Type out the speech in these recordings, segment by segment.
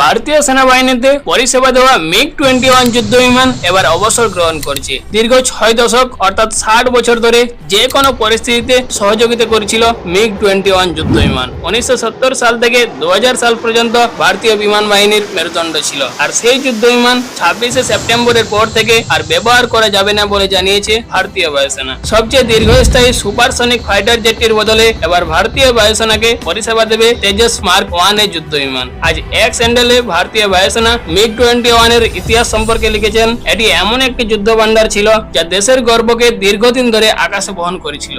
ভারতীয় সেনাবাহিনীতে পরিষেবা দেওয়া মিগ টোয়েন্টি ওয়ান যুদ্ধ বিমান এবার অবসর গ্রহণ করছে। দীর্ঘ ছয় দশক, অর্থাৎ ষাট বছর ধরে যে কোনো পরিস্থিতিতে সহযোগিতা করেছিল মিগ টোয়েন্টি ওয়ান যুদ্ধ বিমান। উনিশশো সত্তর সাল থেকে দু সাল পর্যন্ত ভারতীয় বিমান বাহিনীর মেরুদণ্ড ছিল। আর সেই যুদ্ধ বিমান ছাব্বিশে সেপ্টেম্বরের পর থেকে আর ব্যবহার করা যাবে না বলে জানিয়েছে ভারতীয় বায়ুসেনা। সবচেয়ে দীর্ঘস্থায়ী সুপারসনিক ফাইটার জেটটির বদলে এবার ভারতীয় বায়ুসেনাকে পরিষেবা দেবে তেজস মার্ক ওয়ানের যুদ্ধ বিমান। আজ এক স্যান্ডেলে ভারতীয় বায়ুসেনা মিগ টোয়েন্টি ওয়ানের ইতিহাস সম্পর্কে লিখেছেন, এটি এমন একটি যুদ্ধ ভান্ডার ছিল যা দেশের গর্বকে দীর্ঘদিন ধরে আকাশে বহন করেছিল।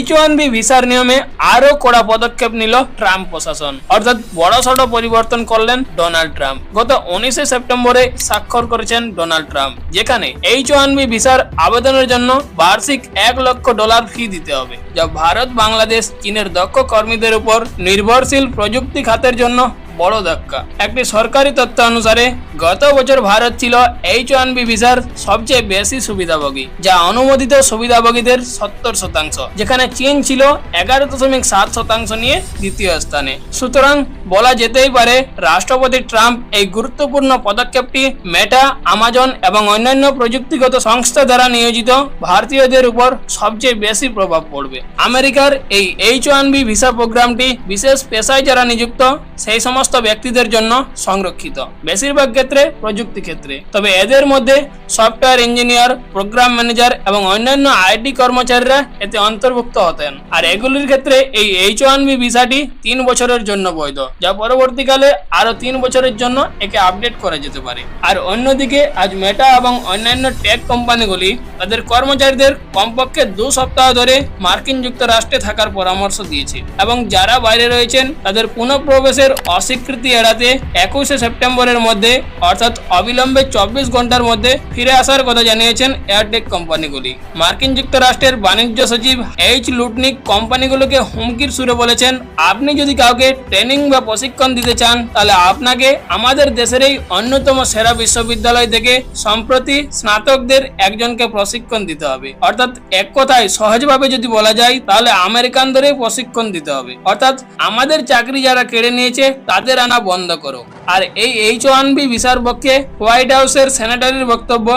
এইচ ওয়ান ভিসার নিয়মে আরও কড়া পদক্ষেপ নিল ট্রাম্প প্রশাসন। অর্থাৎ বড়সড় পরিবর্তন করলেন ডোনাল্ড ট্রাম্প। গত উনিশে সেপ্টেম্বরে স্বাক্ষর করেছেন ডোনাল্ড ট্রাম্প, যেখানে এইচ ওয়ান ভিসার আবেদনের জন্য বার্ষিক এক লক্ষ ডলার ফি দিতে হবে, যা ভারত, বাংলাদেশ, চীনের দক্ষ কর্মীদের উপর নির্ভরশীল প্রযুক্তি খাতের জন্য বড় ধাক্কা। একটি সরকারি তথ্য অনুসারে গত বছর ভারত ছিল এইচ ওয়ান বি ভিসার সবচেয়ে বেশি সুবিধাভোগী, যা অনুমোদিত সুবিধাভোগীদের সত্তর শতাংশ, যেখানে চীন ছিল এগারো দশমিক সাত শতাংশ নিয়ে দ্বিতীয় স্থানে। সুতরাং বলা যেতেই পারে রাষ্ট্রপতি ট্রাম্প এই গুরুত্বপূর্ণ পদক্ষেপটি মেটা, আমাজন এবং অন্যান্য প্রযুক্তিগত সংস্থা দ্বারা নিয়োজিত ভারতীয়দের উপর সবচেয়ে বেশি প্রভাব পড়বে। আমেরিকার এই এইচ ওয়ান বি ভিসা প্রোগ্রামটি বিশেষ পেশায় যারা নিযুক্ত, সেই সমস্ত ব্যক্তিদের জন্য সংরক্ষিত। বেশিরভাগ ক্ষেত্রে প্রযুক্তি ক্ষেত্রে। তবে এদের মধ্যে সফটওয়্যার ইঞ্জিনিয়ার, প্রোগ্রাম ম্যানেজার এবং অন্যান্য আইটি কর্মচারীরা এতে অন্তর্ভুক্ত হতেন। আর এগুলির ক্ষেত্রে এই এইচ ওয়ান বি ভিসাটি তিন বছরের জন্য বৈধ। যা পরবর্তীকালে আরও তিন বছরের জন্য একে আপডেট করা যেতে পারে। আর অন্যদিকে, আজ মেটা এবং অন্যান্য টেক কোম্পানিগুলি তাদের কর্মচারীদের কমপক্ষে দু সপ্তাহ ধরে মার্কিন যুক্তরাষ্ট্রে থাকার পরামর্শ দিয়েছে এবং যারা বাইরে রয়েছেন, তাদের পুনঃপ্রবেশের অস্বীকৃতি এড়াতে একুশে সেপ্টেম্বরের মধ্যে, অর্থাৎ অবিলম্বে চব্বিশ ঘণ্টার মধ্যে ফিরে আসার কথা জানিয়েছেন এয়ারটেক কোম্পানিগুলি মার্কিন যুক্তরাষ্ট্রের বাণিজ্য সচিব এইচ লুটনিক কোম্পানিগুলোকে হুমকির সুরে বলেছেন, আপনি যদি কাউকে ট্রেনিং বা প্রশিক্ষণ দিতে চান, তাহলে আপনাকে আমাদের দেশের এই অন্যতম সেরা বিশ্ববিদ্যালয় থেকে সম্প্রতি স্নাতকদের একজনকে প্রশিক্ষণ দিতে হবে। অর্থাৎ এক কথায় সহজভাবে যদি বলা যায়, তাহলে আমেরিকানদেরই প্রশিক্ষণ দিতে হবে। অর্থাৎ আমাদের চাকরি যারা কেড়ে নিয়েছে, তাদের আনা বন্ধ করো। আর এই এইচ ওয়ান বি ভিসার পক্ষে হোয়াইট হাউসের সেনেটারির বক্তব্য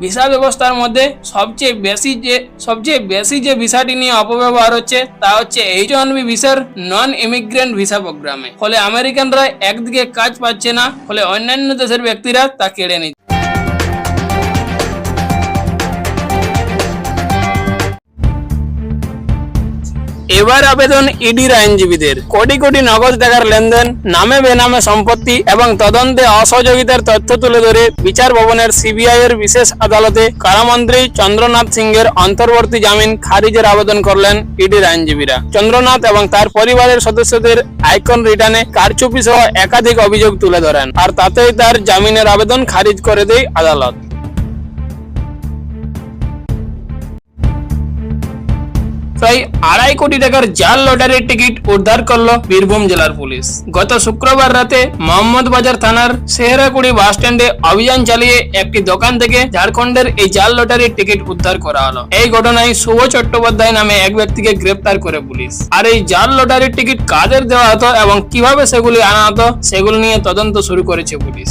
ভিসা ব্যবস্থার মধ্যে সবচেয়ে বেশি যে, সবচেয়ে বেশি যে ভিসাটি নিয়ে অপব্যবহার হচ্ছে, তা হচ্ছে এইচ ওয়ান বি ভিসার নন ইমিগ্রেন্ট ভিসা প্রোগ্রামে। ফলে আমেরিকানরা একদিকে কাজ পাচ্ছে না, ফলে অন্যান্য দেশের ব্যক্তিরা তা কেড়ে নিচ্ছে। এবার আবেদন ইডির আইনজীবীদের। কোটি কোটি নগদ টাকার লেনদেন, নামে বেনামে সম্পত্তি এবং তদন্তে অসহযোগিতার তথ্য তুলে ধরে বিচার ভবনের সিবিআই এর বিশেষ আদালতে কারামন্ত্রী চন্দ্রনাথ সিংহের অন্তর্বর্তী জামিন খারিজের আবেদন করলেন ইডির আইনজীবীরা। চন্দ্রনাথ এবং তার পরিবারের সদস্যদের আইকন রিটার্নে কারচুপি সহ একাধিক অভিযোগ তুলে ধরেন, আর তাতেই তার জামিনের আবেদন খারিজ করে দেয় আদালত। প্রায় আড়াই কোটি টাকার জাল লটারির টিকিট উদ্ধার করল বীরভূম জেলার পুলিশ। গত শুক্রবার রাতে মোহাম্মদ বাজার থানার সেহরাকুড়ি বাস স্ট্যান্ডে অভিযান চালিয়ে একটি দোকান থেকে ঝাড়খণ্ডের এই জাল লটারির টিকিট উদ্ধার করা হলো। এই ঘটনায় শুভ চট্টোপাধ্যায় নামে এক ব্যক্তিকে গ্রেপ্তার করে পুলিশ। আর এই জাল লটারির টিকিট কাদের দেওয়া হতো এবং কীভাবে সেগুলি আনা হতো, সেগুলি নিয়ে তদন্ত শুরু করেছে পুলিশ।